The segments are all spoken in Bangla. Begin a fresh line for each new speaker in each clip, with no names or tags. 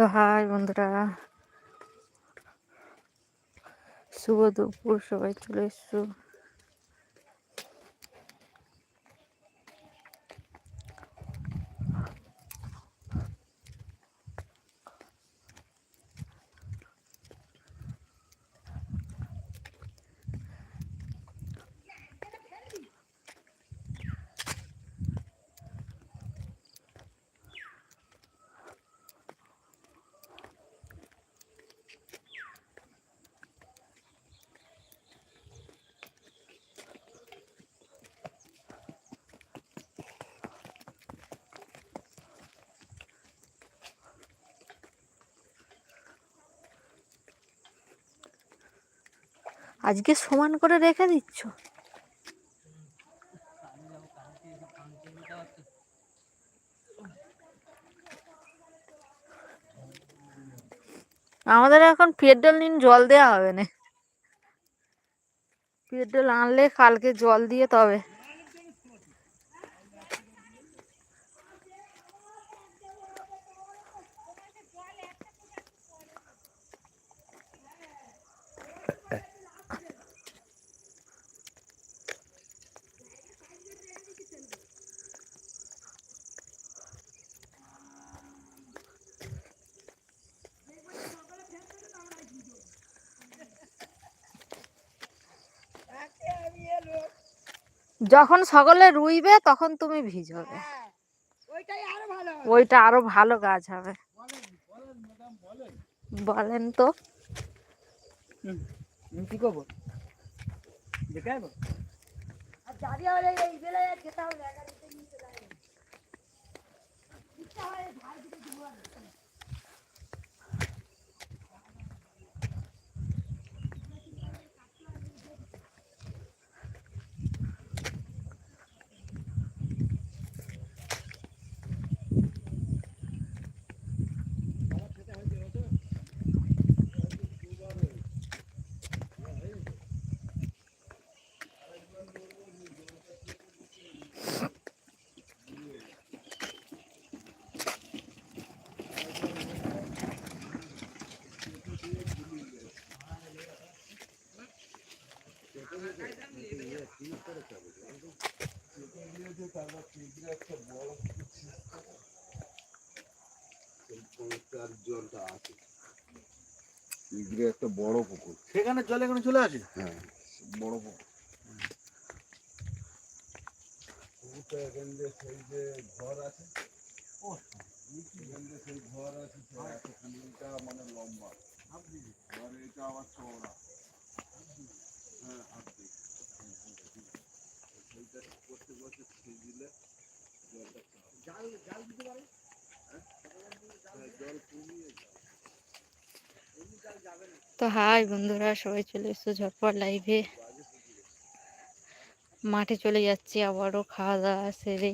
তো হাই বন্ধুরা। শুভ দুপুর সবাই চলে এসছো। আজকে সমান করে রেখে দিচ্ছ? আমাদের এখন পেট্রোল নিন জল দেওয়া হবে না। পেট্রোল আনলে কালকে জল দিয়ে তবে। যখন সকলে রুইবে তখন তুমি ভিজবে।
ওইটাই আরও ভালো হবে।
ওইটা আরও ভালো গাছ হবে। বলেন তো।
কি করব? দেখে আসব
আর দাঁড়িয়ে হলে এই বেলায় আর যেতে হবে না, এগারোটায় নিয়ে চলে আসবে। ইচ্ছা হয় ধার দিকে ঘুরবো আর
ইগরে একটা বড় পুকুর।
সেখানে জল এখানে চলে আসে?
হ্যাঁ বড় পুকুর। পুকুরটা এখান দিয়ে সেই যে ঘর আছে এখান দিয়ে সেই ঘর আছে সেই মানে লম্বা। আর এটা আবার চওড়া। হ্যাঁ সেইটা করতে জলটা জাল জাল দিতে পারে জল কমিয়ে যায়
তো হাই বন্ধুরা, সবাই চলে এসছো ঝটপট লাইভে মাঠে চলে যাচ্ছি, আবারও খাওয়া দাওয়া সেরে।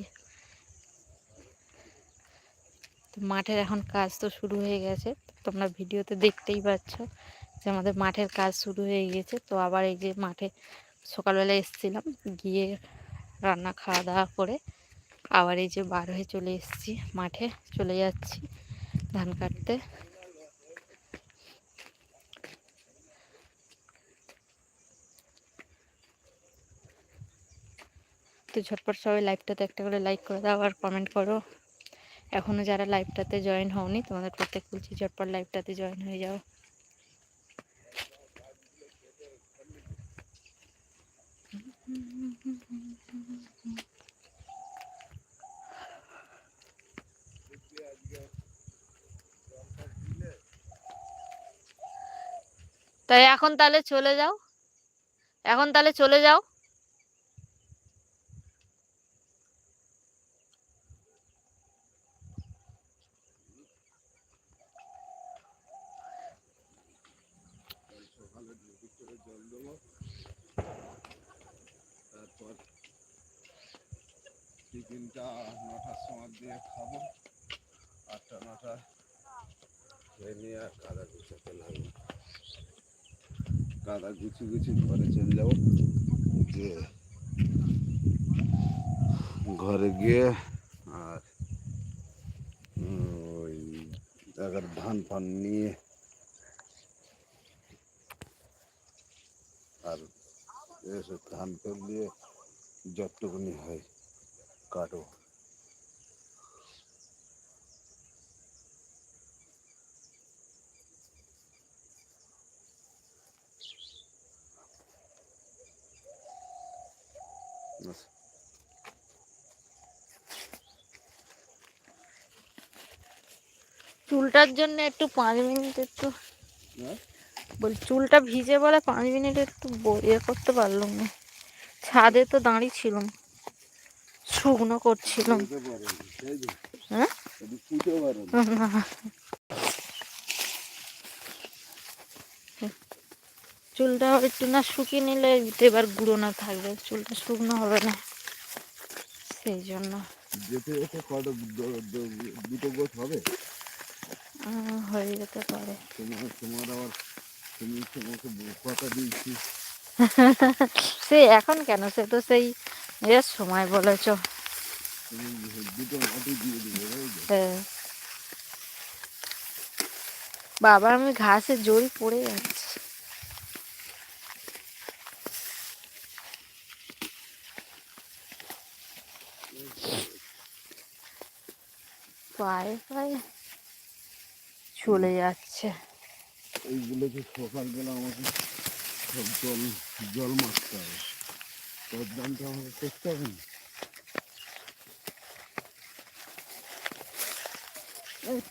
তো মাঠের এখন কাজ তো শুরু হয়ে গেছে তোমরা ভিডিওতে দেখতেই পাচ্ছ যে আমাদের মাঠের কাজ শুরু হয়ে গিয়েছে তো আবার এই যে মাঠে সকালবেলা এসেছিলাম, গিয়ে রান্না খাওয়া দাওয়া করে আবার এই যে বার হয়ে চলে এসেছি মাঠে, চলে যাচ্ছি ধান কাটতে। তো ঝটপট সবাই লাইভটাতে একটা করে লাইক করে দাও আর কমেন্ট করো। এখনও যারা লাইভটাতে জয়েন হওনি, তোমাদের প্রত্যেক বলছি ঝটপট লাইভটাতে জয়েন হয়ে যাও। তাই এখন তাহলে চলে যাও। এখন তাহলে চলে যাও
সকালে দুপুর করে জল দেবো তারপর টিফিনটা নটার সময় দিয়ে খাব আটটা নটা খেয়ে নিয়ে আর কাদা গুছাতে লাগবে কাদা গুছি গুছি ঘরে চলে যাব। যে ঘরে গিয়ে আর ওই এবার ধান ফান নিয়ে আর এসে ধান ফেল দিয়ে যতটুকুনি হয় কাটো। ব্যাস।
চুলটার জন্য একটু পাঁচ মিনিট একটু
হ্যাঁ?
বল চুলটা ভিজে বলে পাঁচ মিনিট একটু ইয়ে করতে পারলাম না। ছাদে তো দাঁড়িয়ে ছিলাম। শুকনো করছিলাম। হ্যাঁ
একটু পুঁতে পারেনি।
না চুলটা একটু না শুকিয়ে নিলে এবার গুঁড়ো না থাকবে চুলটা শুকনো হবে না। সেই জন্য।
যেতে যেতে দ- দুটো গোছ হবে?
হয়ে যেতে পারে।
তোমার তোমার আবার তুমি তোমাকে কথা দিয়েছি।
সে এখন কেন? সে তো সেই এর সময় বলেছ।
দুটো মাটি দিয়ে দিবে
হ্যাঁ। বাবা আমি ঘাসে জড়ি পড়ে যাচ্ছি। পায়ে পায়ে চলে যাচ্ছে।
এইগুলোকে সকালবেলা আমাকে সব জল জল মারতে হবে। দামটা আমাকে করতে হবে না?
উঠ।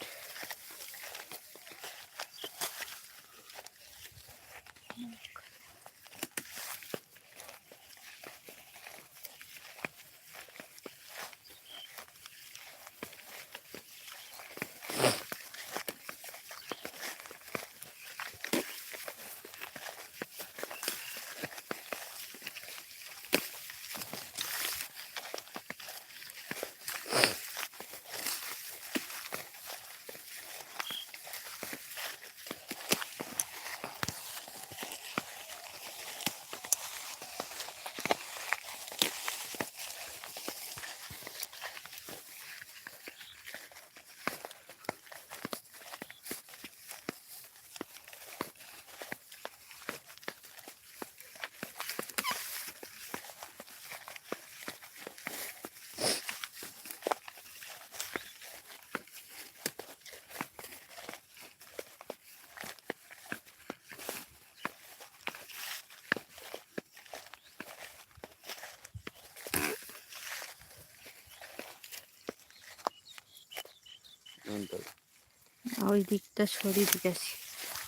ওই দিকটা সরিয়ে দিতেছি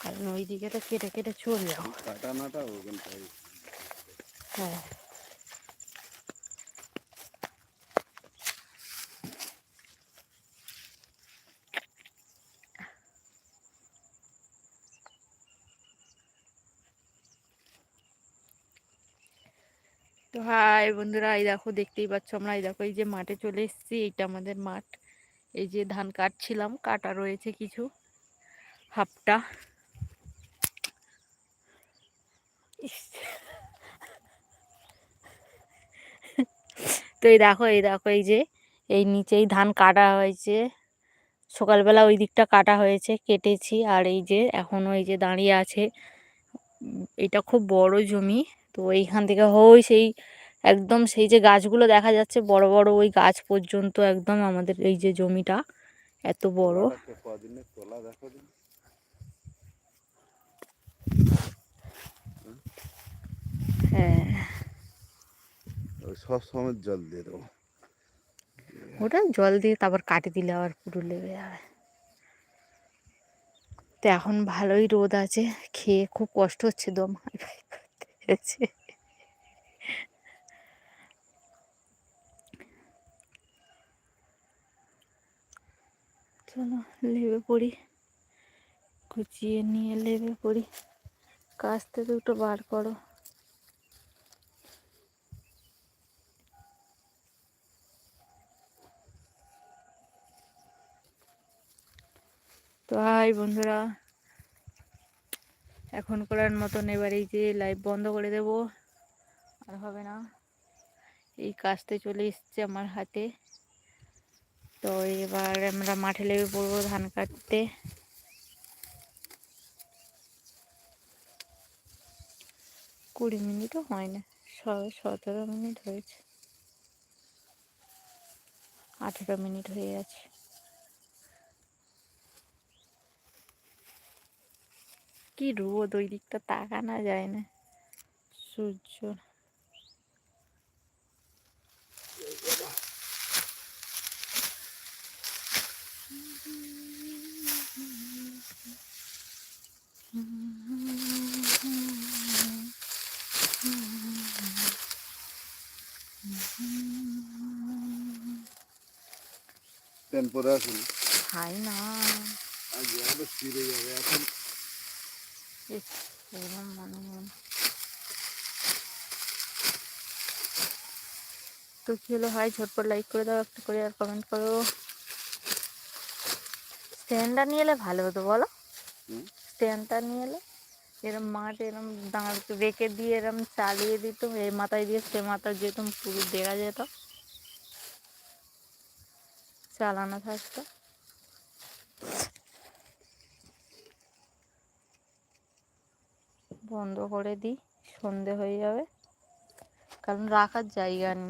কারণ ওই দিকে তো কেটে কেটে চলে
নাটা
হ্যাঁ। তো হাই বন্ধুরা এই দেখো দেখতেই পাচ্ছ আমরা এই দেখো এই যে মাঠে চলে এসেছি এইটা আমাদের মাঠ। এই যে ধান কাটছিলাম, কাটা রয়েছে কিছু, হাফটা। তো এই দেখো এই দেখো, এই যে, এই নিচেই ধান কাটা হয়েছে। সকালবেলা ওই দিকটা কাটা হয়েছে, কেটেছি। আর এই যে এখনও এই যে দাঁড়িয়ে আছে এটা খুব বড় জমি, তো এইখান থেকে ওই সেই একদম সেই যে গাছগুলো দেখা যাচ্ছে বড় বড় ওই গাছ পর্যন্ত একদম আমাদের এই যে জমিটা এত বড়। হ্যাঁ।
সব সময় জল দিয়ে দেবো।
ওটা জল দিয়ে তারপর কাটি দিলে আবার পুরো লেগে যাবে। তো এখন ভালোই রোদ আছে খেয়ে খুব কষ্ট হচ্ছে দম করতে। চলো লেবে পড়ি। গুছিয়ে নিয়ে লেবে পড়ি। কাস্তে দুটো বার করো। তো হাই বন্ধুরা, এখন করার মতন এবার এই যে লাইভ বন্ধ করে দেব। আর হবে না। এই কাজতে চলে এসছে আমার হাতে। তো এবার আমরা মাঠে লেগে পড়ব ধান কাটতে। কুড়ি মিনিটও হয় না সতেরো মিনিট হয়েছে। আঠেরো মিনিট হয়ে গেছে। কি রোদ, ওই দিকটা তাকানো যায় না। সূর্য
প্যান্ট আসুন।
খাই না।
আজ আবার ফিরে যাবে এখন
ইস, মনে হয় তো কি হলো? হয় ঝটপট লাইক করে দাও একটা করে আর কমেন্ট করো। স্ট্যান্ডটা নিয়ে এলে ভালো হতো বলো? স্ট্যান্ডটা নিয়ে এলে। এরম মাঠ এরম দাঁড় রেখে দিয়ে এরম চালিয়ে দিত। এই মাথায় দিয়ে সে মাথায় যেতাম পুরো দেখা যেত। চালানো থাকতো। বন্ধ করে দিই, সন্ধে হয়ে যাবে। কারণ রাখার জায়গা নেই।